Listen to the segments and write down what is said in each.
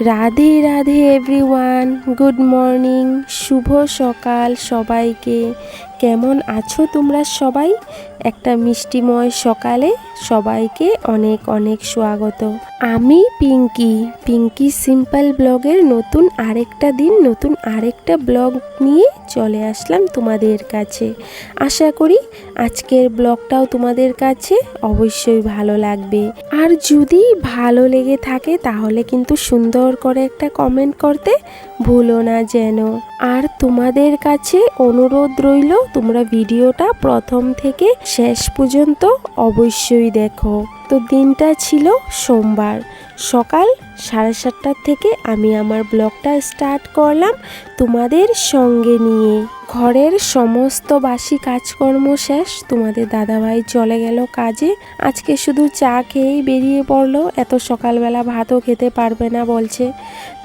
Radhe Radhe everyone good morning শুভ সকাল সবাইকে। কেমন আছো তোমরা সবাই? একটা মিষ্টিময় সকালে সবাইকে অনেক অনেক স্বাগত। আমি পিঙ্কি পিঙ্কি সিম্পল ব্লগের নতুন আরেকটা দিন, নতুন আরেকটা ব্লগ নিয়ে চলে আসলাম তোমাদের কাছে। আশা করি আজকের ব্লগটাও তোমাদের কাছে অবশ্যই ভালো লাগবে। আর যদি ভালো লেগে থাকে তাহলে কিন্তু সুন্দর করে একটা কমেন্ট করতে ভুলো না যেন। আর তোমাদের কাছে অনুরোধ রইল, তোমরা ভিডিওটা প্রথম থেকে শেষ পর্যন্ত অবশ্যই দেখো। তো দিনটা ছিল সোমবার। সকাল সাড়ে সাতটার থেকে আমি আমার ব্লগটা স্টার্ট করলাম তোমাদের সঙ্গে নিয়ে। ঘরের সমস্ত বাসি কাজকর্ম শেষ, তোমাদের দাদাভাই চলে গেল কাজে। আজকে শুধু চা খেয়েই বেরিয়ে পড়ল, এত সকালবেলা ভাতও খেতে পারবে না বলছে।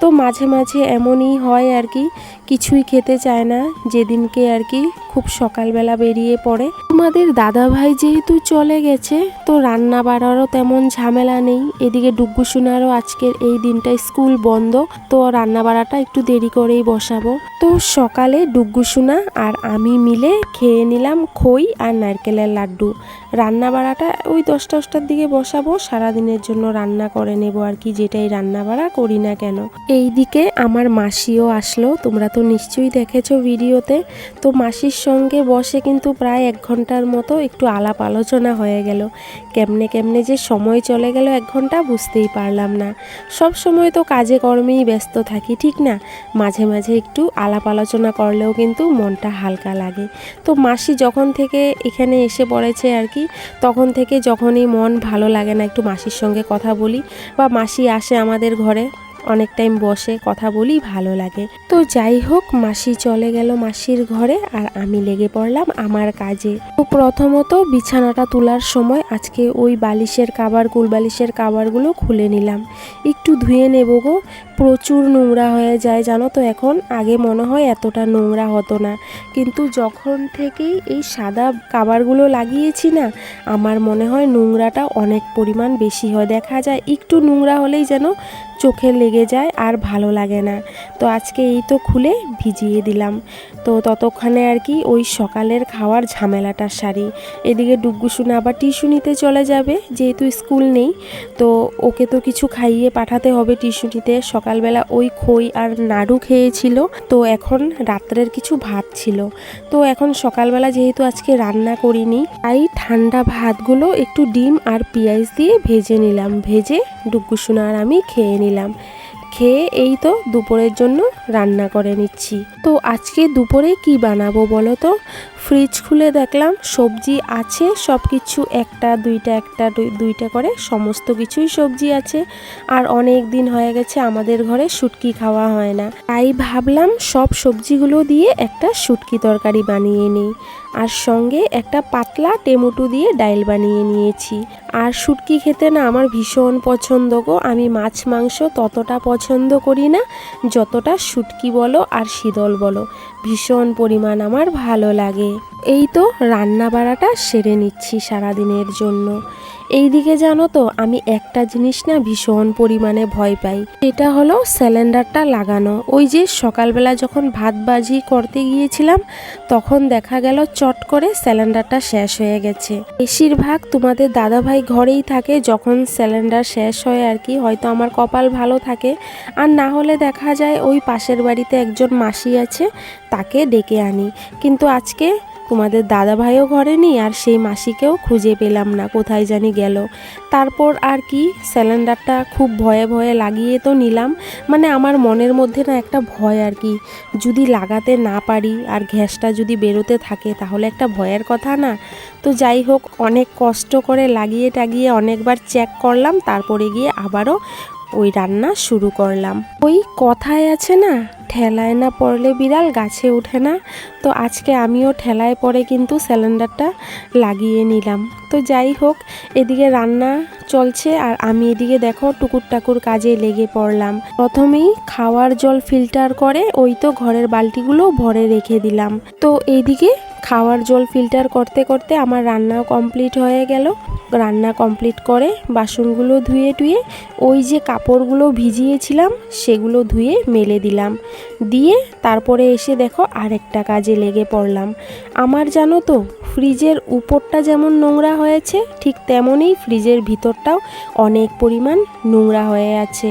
তো মাঝে মাঝে এমনই হয় আর কি, কিছুই খেতে চায় না, যেদিনকে আর কি খুব সকালবেলা বেরিয়ে পড়ে। তোমাদের দাদা ভাই যেহেতু চলে গেছে, তো রান্না বাড়ারও তেমন ঝামেলা নেই। এদিকে ডুগু সোনারও আজকের এই দিনটা স্কুল বন্ধ, তো রান্না বাড়াটা একটু দেরি করেই বসাবো। তো সকালে ডুগ্গু সোনা আর আমি মিলে খেয়ে নিলাম খই আর নারকেলের লাড্ডু। রান্না বাড়াটা ওই দশটা, দশটার দিকে বসাবো, সারাদিনের জন্য রান্না করে নেব আর কি, যেটাই রান্না বাড়া করি না কেন। এই দিকে আমার মাসিও আসলো, তোমরা তো নিশ্চয়ই দেখেছ ভিডিওতে। তো মাসির সঙ্গে বসে কিন্তু প্রায় এক ঘণ্টার মতো একটু আলাপ আলোচনা হয়ে গেল। কেমনে কেমনে যে সময় চলে গেল এক ঘণ্টা বুঝতেই পারলাম না। সব সময় তো কাজে কর্মেই ব্যস্ত থাকি, ঠিক না? মাঝে মাঝে একটু আলাপ আলোচনা করলেও কিন্তু মনটা হালকা লাগে। তো মাসি যখন থেকে এখানে এসে পড়েছে আর কি তখন থেকে যখনই মন ভালো লাগে না, একটু মাসির সঙ্গে কথা বলি বা মাসি আসে আমাদের ঘরে অনেক টাইম বসে কথা বলি, ভালো লাগে। তো যাই হোক, মাসি চলে গেল মাসির ঘরে আর আমি লেগে পড়লাম আমার কাজে। তো প্রথমত বিছানাটা তোলার সময় আজকে ওই বালিশের কাবার কুল বালিশের কাবারগুলো খুলে নিলাম। একটু ধুয়ে নেব গো, প্রচুর নোংরা হয়ে যায় জানো তো এখন। আগে মনে হয় এতটা নোংরা হতো না। কিন্তু যখন থেকেই এই সাদা কাবারগুলো লাগিয়েছি না, আমার মনে হয় নোংরাটা অনেক পরিমাণ বেশি হয়। দেখা যায় একটু নোংরা হলেই যেন চোখে লেগে যায় আর ভালো লাগে না। তো আজকে এই তো খুলে ভিজিয়ে দিলাম। তো ততক্ষণে আর কি ওই সকালের খাওয়ার ঝামেলাটা সারি। এদিকে ডুগ্গু শুনে আবার টিউশনিতে চলে যাবে, যেহেতু স্কুল নেই। তো ওকে তো কিছু খাইয়ে পাঠাতে হবে টিউশনিতে সকালবেলা ওই খই আর নাড়ু খেয়েছিল। তো এখন রাত্রের কিছু ভাত ছিল। তো এখন সকালবেলা যেহেতু আজকে রান্না করিনি, তাই ঠান্ডা ভাতগুলো একটু ডিম আর পেঁয়াজ দিয়ে ভেজে নিলাম। ভেজে ডুগ্গু সোনা আর আমি খেয়ে নিলাম। খেয়ে এই তো দুপুরের জন্য রান্না করে নিচ্ছি। তো আজকে দুপুরে কি বানাবো বলো তো? ফ্রিজ খুলে দেখলাম, সবজি আছে সব কিছু একটা, দুইটা একটা, দুই- দুইটা করে, সমস্ত কিছুই সবজি আছে। আর অনেক দিন হয়ে গেছে আমাদের ঘরে শুটকি খাওয়া হয় না। তাই ভাবলাম সব সবজিগুলো দিয়ে একটা শুটকি তরকারি বানিয়ে নিই। আর সঙ্গে একটা পাতলা টেমুটু দিয়ে ডাইল বানিয়ে নিয়েছি। আর শুটকি খেতে না আমার ভীষণ পছন্দ গো। আমি মাছ মাংস ততটা পছন্দ করি না, যতটা শুটকি বলো আর শীতল বলো। ভীষণ পরিমাণ আমার ভালো লাগে। এই তো রান্না বাড়াটা সেরে নিচ্ছি সারাদিনের জন্য। এইদিকে জানো তো, আমি একটা জিনিস না ভীষণ পরিমাণে ভয় পাই। এটা হলো সিলিন্ডারটা লাগানো। ওই যে সকালবেলা যখন ভাত বাজি করতে গিয়েছিলাম, তখন দেখা গেল চট করে সিলিন্ডারটা শেষ হয়ে গেছে। বেশিরভাগ তোমাদের দাদাভাই ঘরেই থাকে, যখন সিলিন্ডার শেষ হয় আর কি, হয়তো আমার কপাল ভালো থাকে। আর না হলে দেখা যায় ওই পাশের বাড়িতে একজন মাসি আছে, তাকে ডেকে আনি। কিন্তু আজকে তোমাদের দাদা ভাইও ঘরে নেই আর সেই মাসিকেও খুঁজে পেলাম না, কোথায় জানি গেল। তারপর আর কি, সিলিন্ডারটা খুব ভয়ে ভয়ে লাগিয়ে তো নিলাম মানে আমার মনের মধ্যে না একটা ভয় আর কি। যদি লাগাতে না পারি আর গ্যাসটা যদি বেরোতে থাকে, তাহলে একটা ভয়ের কথা না? তো যাই হোক, অনেক কষ্ট করে লাগিয়ে টাগিয়ে অনেকবার চেক করলাম, তারপরে গিয়ে আবারও ওই রান্না শুরু করলাম। ওই কথায় আছে না ঠেলায় না পড়লে বিড়াল গাছে ওঠে না। তো আজকে আমিও ঠেলায় পড়ে কিন্তু সিলিন্ডারটা লাগিয়ে নিলাম। তো যাই হোক, এদিকে রান্না চলছে আর আমি এদিকে দেখো টুকুর টাকুর কাজে লেগে পড়লাম। প্রথমেই খাওয়ার জল ফিল্টার করে ওই তো ঘরের বালতিগুলো ভরে রেখে দিলাম। তো এইদিকে খাওয়ার জল ফিল্টার করতে করতে আমার রান্নাও কমপ্লিট হয়ে গেল। রান্না কমপ্লিট করে বাসনগুলো ধুয়ে টুয়ে ওই যে কাপড়গুলো ভিজিয়েছিলাম, সেগুলো ধুয়ে মেলে দিলাম। দিয়ে তারপরে এসে দেখো আরেকটা কাজে লেগে পড়লাম। আমার জানো তো, ফ্রিজের উপরটা যেমন নোংরা হয়েছে, ঠিক তেমনই ফ্রিজের ভিতরটাও অনেক পরিমাণ নোংরা হয়ে আছে।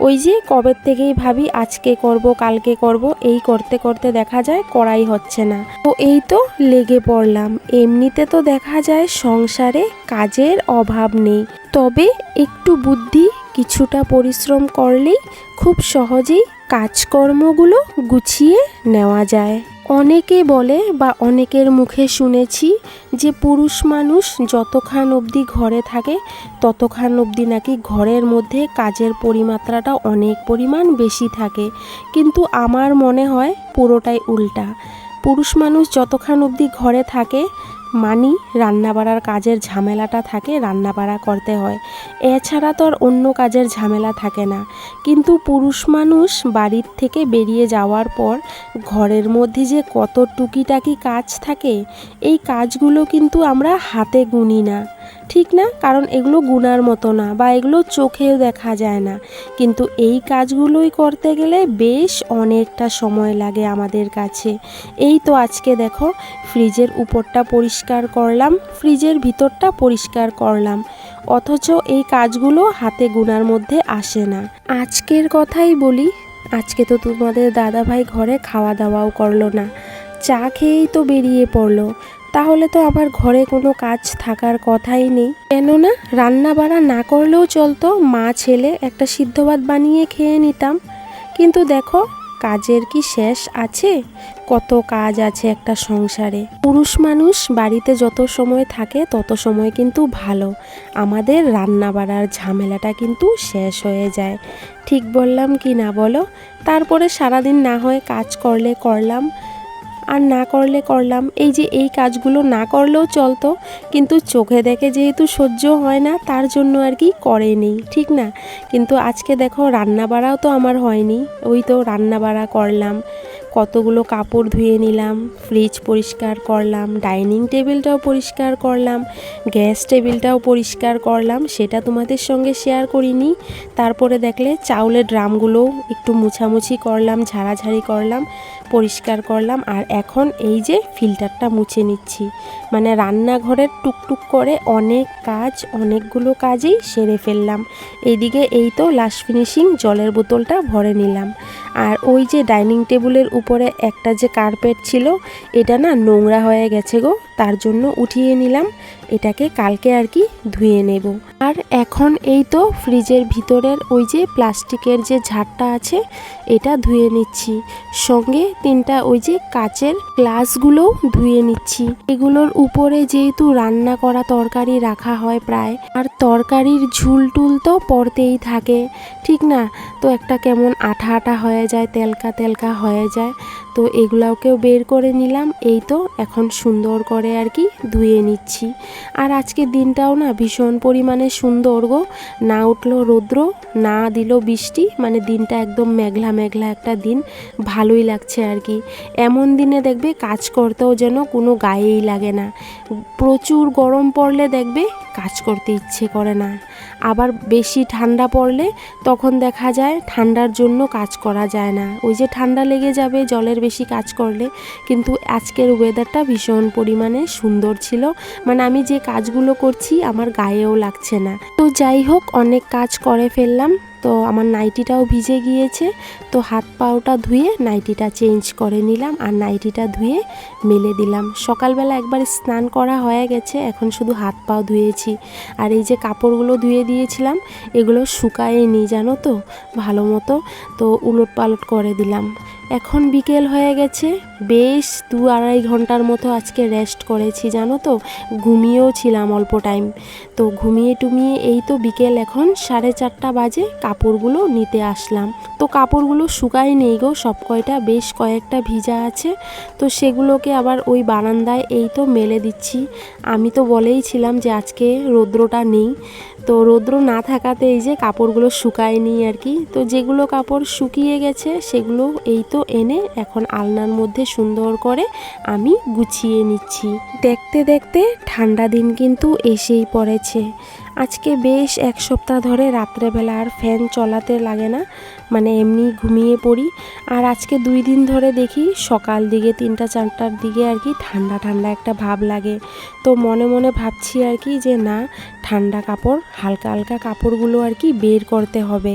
ওই যে কবের থেকেই ভাবি আজকে করব, কালকে করব, এই করতে করতে দেখা যায় করাই হচ্ছে না। তো এই তো লেগে পড়লাম। এমনিতে তো দেখা যায় সংসারে কাজের অভাব নেই। তবে একটু বুদ্ধি কিছুটা পরিশ্রম করলেই খুব সহজেই কাজকর্মগুলো গুছিয়ে নেওয়া যায়। অনেকে বলে বা অনেকের মুখে শুনেছি যে পুরুষ মানুষ যতক্ষণ অবধি ঘরে থাকে ততক্ষণ অবধি নাকি ঘরের মধ্যে কাজের পরিমাত্রাটা অনেক পরিমাণ বেশি থাকে। কিন্তু আমার মনে হয় পুরোটাই উল্টা। পুরুষ মানুষ যতক্ষণ অবধি ঘরে থাকে মানি, রান্নাবাড়ার কাজের ঝামেলাটা থাকে, রান্নাবাড়া করতে হয়। এছাড়া তো আর অন্য কাজের ঝামেলা থাকে না। কিন্তু পুরুষ মানুষ বাড়ির থেকে বেরিয়ে যাওয়ার পর ঘরের মধ্যে যে কত টুকিটাকি কাজ থাকে, এই কাজগুলো কিন্তু আমরা হাতে গুনি না। ঠিক না? কারণ এগুলো গুনার মতো না বা এগুলো চোখেও দেখা যায় না। কিন্তু এই কাজগুলোই করতে গেলে বেশ অনেকটা সময় লাগে আমাদের কাছে। এই তো আজকে দেখো, ফ্রিজের উপরটা পরিষ্কার করলাম, ফ্রিজের ভিতরটা পরিষ্কার করলাম। অথচ এই কাজগুলো হাতে গুনার মধ্যে আসে না। আজকের কথাই বলি, আজকে তো তোমাদের দাদাভাই ঘরে খাওয়া দাওয়াও করল না। চা খেয়েই তো বেরিয়ে পড়ল। তাহলে তো আবার ঘরে কোনো কাজ থাকার কথাই নেই। কেননা রান্না বাড়া না করলেও চলতো, মা, ছেলে একটা সিদ্ধ ভাত বানিয়ে খেয়ে নিতাম। কিন্তু দেখো, কাজের কি শেষ আছে? কত কাজ আছে একটা সংসারে। পুরুষ মানুষ বাড়িতে যত সময় থাকে, তত সময় কিন্তু ভালো। আমাদের রান্না বাড়ার ঝামেলাটা কিন্তু শেষ হয়ে যায়। ঠিক বললাম কি না বলো? তারপরে সারাদিন না হয় কাজ করলে করলাম। আর না করলে করলাম। এই যে এই কাজগুলো না করলেও চলতো, কিন্তু চোখে দেখে যেহেতু সহ্য হয় না, তার জন্য আর কি করেনি ঠিক না? কিন্তু আজকে দেখো রান্না বাড়াও তো আমার হয়নি। ওই তো রান্না বাড়া করলাম, কতগুলো কাপড় ধুয়ে নিলাম ফ্রিজ পরিষ্কার করলাম ডাইনিং টেবিলটাও পরিষ্কার করলাম গ্যাস টেবিলটাও পরিষ্কার করলাম, সেটা তোমাদের সঙ্গে শেয়ার করিনি। তারপরে দেখলে চাউলের ড্রামগুলোও একটু মুছামুছি করলাম, ঝাড়াঝাড়ি করলাম। পরিষ্কার করলাম আর এখন এই যে ফিল্টারটা মুছে নিচ্ছি। মানে রান্নাঘরের টুকটুক করে অনেক কাজ, অনেকগুলো কাজই সেরে ফেললাম। এইদিকে এই তো লাস্ট ফিনিশিং, জলের বোতলটা ভরে নিলাম। আর ওই যে ডাইনিং টেবিলের উপরে একটা যে কার্পেট ছিল, এটা না নোংরা হয়ে গেছে গো। তার জন্য উঠিয়ে নিলাম। এটাকে কালকে আর কি ধুয়ে নেব। আর এখন এই তো ফ্রিজের ভিতরের ওই যে প্লাস্টিকের যে ঝাড়টা আছে, এটা ধুয়ে নিচ্ছি। সঙ্গে তিনটা ওই যে কাচের গ্লাসগুলোও ধুয়ে নিচ্ছি। এগুলোর উপরে যেহেতু রান্না করা তরকারি রাখা হয় প্রায়, আর তরকারির ঝুল টুল তো পড়তেই থাকে। ঠিক না? তো একটা কেমন আঠা আঠা হয়ে যায়, তেলকা তেলকা হয়ে যায়। তো এগুলাকেও বের করে নিলাম। এই তো এখন সুন্দর করে আর কি ধুয়ে নিচ্ছি। আর আজকের দিনটাও না ভীষণ পরিমাণে সুন্দর গো। না উঠল রৌদ্র, না দিল বৃষ্টি মানে দিনটা একদম মেঘলা মেঘলা একটা দিন। ভালোই লাগছে আর কি। এমন দিনে দেখবে কাজ করতেও যেন কোনো গায়েই লাগে না। প্রচুর গরম পড়লে দেখবে কাজ করতে ইচ্ছে করে না। আবার বেশি ঠান্ডা পড়লে তখন দেখা যায় ঠান্ডার জন্য কাজ করা যায় না। ওই যে ঠান্ডা লেগে যাবে, জলের বেশি কাজ করলে। কিন্তু আজকের ওয়েদারটা ভীষণ পরিমাণে সুন্দর ছিল। মানে আমি যে কাজগুলো করছি, আমার গায়েও লাগছে না। তো যাই হোক, অনেক কাজ করে ফেললাম। তো আমার নাইটিটাও ভিজে গিয়েছে, তো হাত পাওটা ধুয়ে নাইটিটা চেঞ্জ করে নিলাম আর নাইটিটা ধুয়ে মেলে দিলাম। সকালবেলা একবার স্নান করা হয়ে গেছে, এখন শুধু হাত পাও ধুয়েছি। আর এই যে কাপড়গুলো ধুয়ে দিয়েছিলাম, এগুলো শুকায়নি, জানো তো? ভালো মতো, তো উলট পালট করে দিলাম। এখন বিকেল হয়ে গেছে। বেশ দু আড়াই ঘণ্টার মতো আজকে রেস্ট করেছি, জানো তো? ঘুমিয়েও ছিলাম অল্প টাইম তো ঘুমিয়ে টুমিয়ে এই তো বিকেল এখন, সাড়ে চারটা বাজে কাপড়গুলো নিতে আসলাম। তো কাপড়গুলো শুকাই নেই গো, সব কয়টা, বেশ কয়েকটা ভিজা আছে। তো সেগুলোকে আবার ওই বারান্দায় এই তো মেলে দিচ্ছি। আমি তো বলেই ছিলাম যে আজকে রৌদ্রটা নেই। তো রৌদ্র না থাকাতে এই যে কাপড়গুলো শুকায়নি আর কি। তো যেগুলো কাপড় শুকিয়ে গেছে সেগুলো এই তো এনে এখন আলনার মধ্যে সুন্দর করে আমি গুছিয়ে নিচ্ছি। দেখতে দেখতে ঠান্ডা দিন কিন্তু এসেই পড়েছে। আজকে বেশ এক সপ্তাহ ধরে রাত্রেবেলা আর ফ্যান চলাতে লাগে না মানে এমনি ঘুমিয়ে পড়ি। আর আজকে দুই দিন ধরে দেখি সকাল দিকে তিনটা চারটার দিকে আর কি ঠান্ডা ঠান্ডা একটা ভাব লাগে। তো মনে মনে ভাবছি আর কি যে না, ঠান্ডা কাপড়, হালকা হালকা কাপড়গুলো আর কি বের করতে হবে।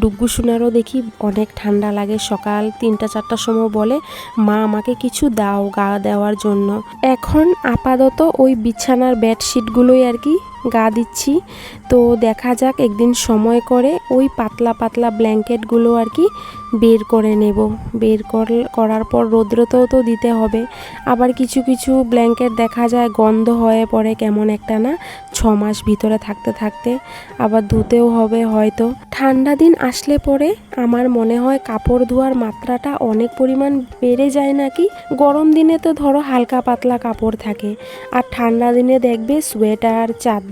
ডুগ্গু সোনারও দেখি অনেক ঠান্ডা লাগে, সকাল তিনটা চারটার সময় বলে, মা আমাকে কিছু দাও গা দেওয়ার জন্য। এখন আপাতত ওই বিছানার বেডশিটগুলোই আর কি গা দিচ্ছি। তো দেখা যাক, একদিন সময় করে ওই পাতলা পাতলা ব্ল্যাঙ্কেটগুলো আর কি বের করে নেব। বের কর- করার পর রৌদ্রতেও তো দিতে হবে। আবার কিছু কিছু ব্ল্যাঙ্কেট দেখা যায় গন্ধ হয়ে পড়ে কেমন একটা না ছ মাস ভিতরে থাকতে থাকতে। আবার ধুতেও হবে হয়তো। ঠান্ডা দিন আসলে পরে আমার মনে হয় কাপড় ধোয়ার মাত্রাটা অনেক পরিমাণ বেড়ে যায় নাকি? গরম দিনে তো ধরো হালকা পাতলা কাপড় থাকে। আর ঠান্ডা দিনে দেখবে সোয়েটার, চাদর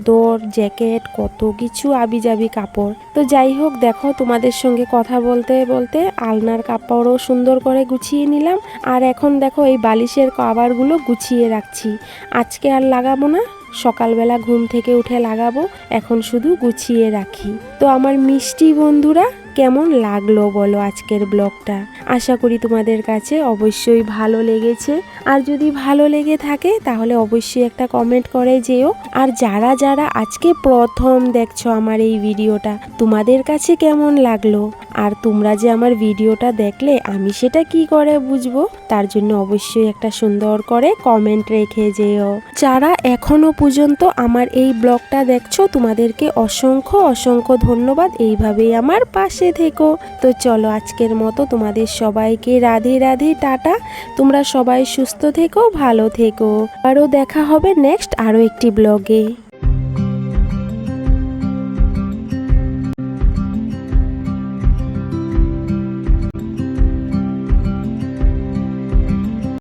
জ্যাকেট, কত কিছু আবিজাবি কাপড়। তো যাই হোক, দেখো, তোমাদের সঙ্গে কথা বলতে বলতে আলনার কাপড়ও সুন্দর করে গুছিয়ে নিলাম। আর এখন দেখো, এই বালিশের কভারগুলো গুছিয়ে রাখছি। আজকে আর লাগাবো না, সকালবেলা ঘুম থেকে উঠে লাগাবো, এখন শুধু গুছিয়ে রাখি। তো আমার মিষ্টি বন্ধুরা কেমন লাগল বলো আজকের ব্লগটা? আশা করি তোমাদের কাছে অবশ্যই ভালো লেগেছে। আর যদি ভালো লেগে থাকে, তাহলে অবশ্যই একটা কমেন্ট করে যেও। আর যারা যারা আজকে প্রথম দেখছ আমার এই ভিডিওটা, তোমাদের কাছে কেমন লাগল? আর তোমরা যে আমার ভিডিওটা দেখলে, আমি সেটা কি করে বুঝব? তার জন্য অবশ্যই একটা সুন্দর করে কমেন্ট রেখে যেও। যারা এখনও পর্যন্ত আমার এই ব্লগটা দেখছ, তোমাদেরকে অসংখ্য অসংখ্য ধন্যবাদ। এইভাবেই আমার পাশে থেকো। তো চলো আজকের মতো তোমাদের সবাইকে রাধে রাধে, টাটা। তোমরা সবাই সুস্থ থেকো, ভালো থেকো। আরও দেখা হবে নেক্সট আরও একটি ব্লগে